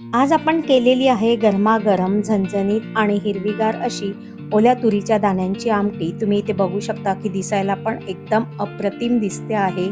आज आपण केलेली आहे गरमागरम झणझणीत आणि हिरवीगार अशी ओल्या तुरीच्या दाण्यांची आमटी. तुम्ही इथे बघू शकता की दिसायला पण एकदम अप्रतिम दिसते आहे.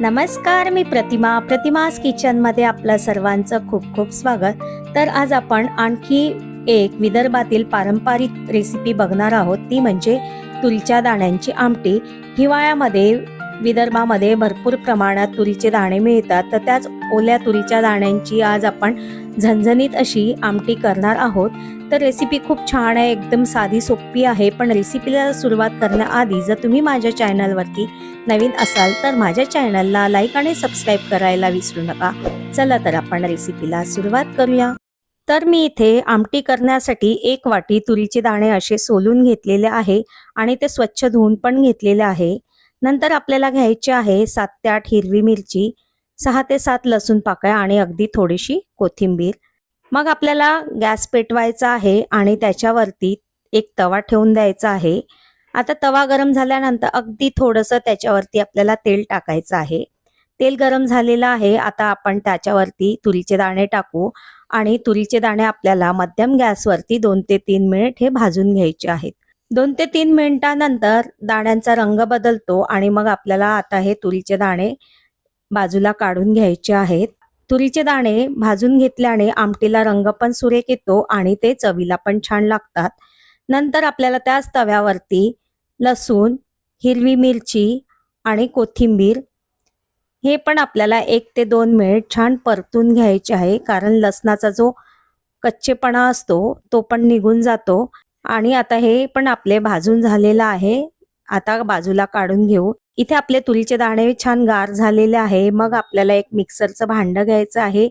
नमस्कार मी प्रतिमा. प्रतिमास किचनमध्ये आपलं सर्वांचं खूप खूप स्वागत. तर आज आपण आणखी एक विदर्भातील पारंपरिक रेसिपी बघणार आहोत. ती म्हणजे तुरीच्या दाण्यांची आमटी. हिवाळ्यामध्ये विदर्भामध्ये भरपूर प्रमाणात तुरीचे दाणे मिळतात. तर त्याच ओल्या तुरीच्या दाण्यांची आज आपण झणझणीत अशी आमटी करणार आहोत. तर रेसिपी खूप छान आहे एकदम साधी सोपी आहे. पण रेसिपीला सुरुवात करण्याआधी जर तुम्ही माझ्या चॅनलवरती नवीन असाल तर माझ्या चॅनलला लाईक आणि सबस्क्राईब करायला विसरू नका. चला तर आपण रेसिपीला सुरुवात करूया. तर मी इथे आमटी करण्यासाठी एक वाटी तुरीचे दाणे असे सोलून घेतलेले आहे आणि ते स्वच्छ धुवून पण घेतलेले आहे. नंतर आपल्याला घ्यायचे आहे सात ते आठ हिरवी मिरची सहा ते सात लसूण पाकळ्या आणि अगदी थोडीशी कोथिंबीर. मग आपल्याला गॅस पेटवायचा आहे आणि त्याच्यावरती एक तवा ठेवून द्यायचा आहे. आता तवा गरम झाल्यानंतर अगदी थोडंसं त्याच्यावरती आपल्याला तेल टाकायचं आहे. तेल गरम झालेलं आहे. आता आपण त्याच्यावरती तुरीचे दाणे टाकू आणि तुरीचे दाणे आपल्याला मध्यम गॅसवरती दोन ते तीन मिनिट हे भाजून घ्यायचे आहेत. दोन ते तीन मिनिटानंतर दाण्यांचा रंग बदलतो आणि मग आपल्याला आता हे तुरीचे दाणे बाजूला काढून घ्यायचे आहेत. तुरीचे दाणे भाजून घेतल्याने आमटीला रंग पण सुरेख येतो आणि ते चवीला पण छान लागतात. नंतर आपल्याला त्याच तव्यावरती लसूण हिरवी मिरची आणि कोथिंबीर हे पण आपल्याला एक ते दोन मिनिट छान परतून घ्यायचे आहे. कारण लसणाचा जो कच्चेपणा असतो तो पण निघून जातो. आणि आता हे पण आपले भाजून झालेलं आहे. आता बाजूला काढून घेऊ. इथे आपले तुरीचे दाणे छान गार झालेले आहे. मग आपल्याला एक मिक्सरचं भांडं घ्यायचं आहे.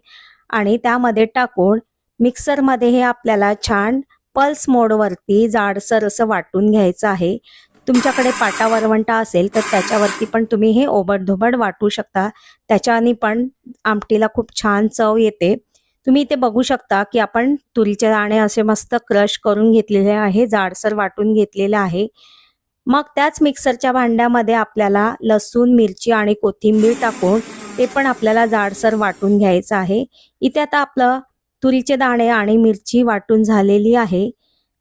आणि त्यामध्ये टाकून मिक्सरमध्ये हे आपल्याला छान पल्स मोडवरती जाडसर असं वाटून घ्यायचं आहे. तुमच्याकडे पाटा वरवंटा असेल तर त्याच्यावरती पण तुम्ही हे ओबडधोबड वाटू शकता. त्याच्याने पण आमटीला खूप छान चव येते. तुम्ही इथे बघू शकता की आपण तुरीचे दाणे असे मस्त क्रश करून घेतलेले आहे जाडसर वाटून घेतलेले आहे. मग त्याच मिक्सरच्या भांड्यामध्ये आपल्याला लसूण मिरची आणि कोथिंबीर टाकून ते पण आपल्याला जाडसर वाटून घ्यायचं आहे. इथे आता आपलं तुरीचे दाणे आणि मिरची वाटून झालेली आहे.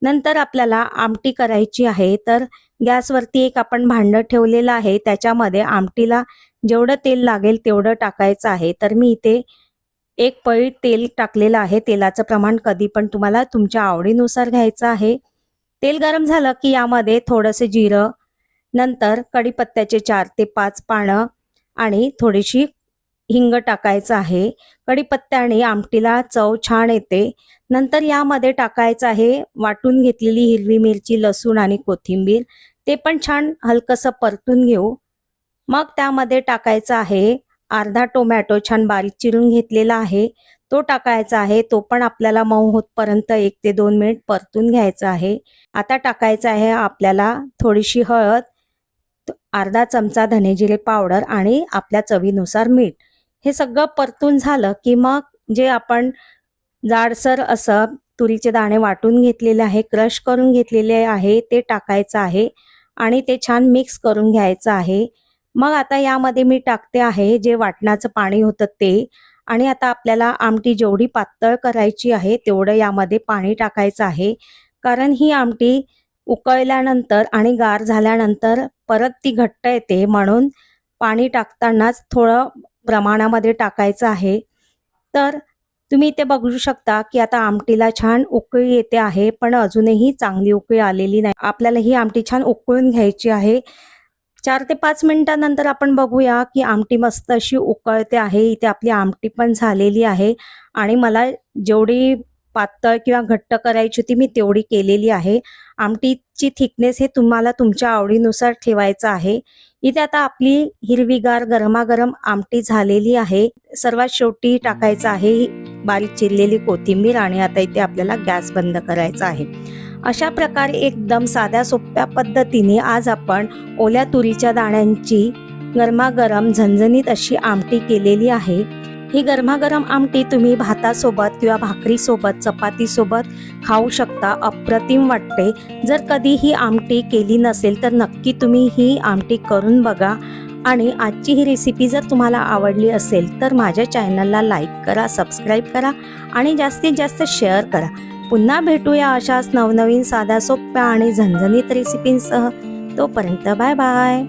नंतर आपल्याला आमटी करायची आहे तर गॅसवरती एक आपण भांडं ठेवलेलं आहे त्याच्यामध्ये आमटीला जेवढं तेल लागेल तेवढं टाकायचं आहे. तर मी इथे एक पळी तेल टाकलेलं आहे तेलाचं प्रमाण कधी पण तुम्हाला तुमच्या आवडीनुसार घ्यायचं आहे. तेल गरम झालं की यामध्ये थोडंसं जिरं नंतर कढीपत्त्याचे चार ते पाच पानं आणि थोडीशी हिंग टाकायचं आहे. कढीपत्त्याने आमटीला चव छान येते. नंतर यामध्ये टाकायचं आहे वाटून घेतलेली हिरवी मिरची लसूण आणि कोथिंबीर. ते पण छान हलकंसं परतून घेऊ. मग त्यामध्ये टाकायचं आहे अर्धा टोमॅटो छान बारीक चिरून घेतलेला आहे. तो टाकायचा आहे. तो पण आपल्याला मऊ होतपर्यंत एक ते दोन मिनिट परतून घ्यायचा आहे. आता टाकायचं आहे आपल्याला थोडीशी हळद अर्धा चमचा धनेजिरे पावडर आणि आपल्या चवीनुसार मीठ. हे सगळं परतून झालं की मग जे आपण जाडसर असं तुरीचे दाणे वाटून घेतलेले आहे क्रश करून घेतलेले आहे ते टाकायचं आहे आणि ते छान मिक्स करून घ्यायचं आहे. मग आता यामध्ये मी टाकते आहे जे वाटणाचं पाणी होतं ते आणि आता आपल्याला आमटी जेवढी पातळ करायची आहे तेवढं यामध्ये पाणी टाकायचं आहे. कारण ही आमटी उकळल्यानंतर आणि गार झाल्यानंतर परत ती घट्ट येते म्हणून पाणी टाकतानाच थोडं प्रमाणामध्ये टाकायचं आहे. तर तुम्ही इथे बघू शकता की आता आमटीला छान उकळी येते आहे पण अजूनही चांगली उकळी आलेली नाही. आपल्याला ही आमटी छान उकळून घ्यायची आहे. चार ते पाच मिनिटानंतर आपण बघूया की आमटी मस्त अशी उकळते आहे. इथे आपली आमटी पण झालेली आहे. आणि मला जेवढी पातळ किंवा घट्ट करायची होती मी तेवढी केलेली आहे. आमटीची थिकनेस हे तुम्हाला तुमच्या आवडीनुसार ठेवायचं आहे. इथे आता आपली हिरवीगार गरमागरम आमटी झालेली आहे. सर्वात शेवटी टाकायचं आहे बारीक चिरलेली कोथिंबीर आणि आता इथे आपल्याला गॅस बंद करायचा आहे. अशा प्रकारे एकदम साध्या सोप्या पद्धतीने आज आपण ओल्या तुरीच्या दाण्यांची गरमागरम झणझणीत अशी आमटी केलेली आहे. ही गरमागरम आमटी तुम्ही भातासोबत किंवा भाकरीसोबत चपातीसोबत खाऊ शकता अप्रतिम वाटते. जर कधी ही आमटी केली नसेल तर नक्की तुम्ही ही आमटी करून बघा. आणि आजची ही रेसिपी जर तुम्हाला आवडली असेल तर माझ्या चॅनलला लाईक करा सबस्क्राईब करा आणि जास्तीत जास्त शेअर करा. पुन्हा भेटूया अशाच नवनवीन साध्या सोप्या आणि झणझणीत रेसिपींसह तोपर्यंत बाय बाय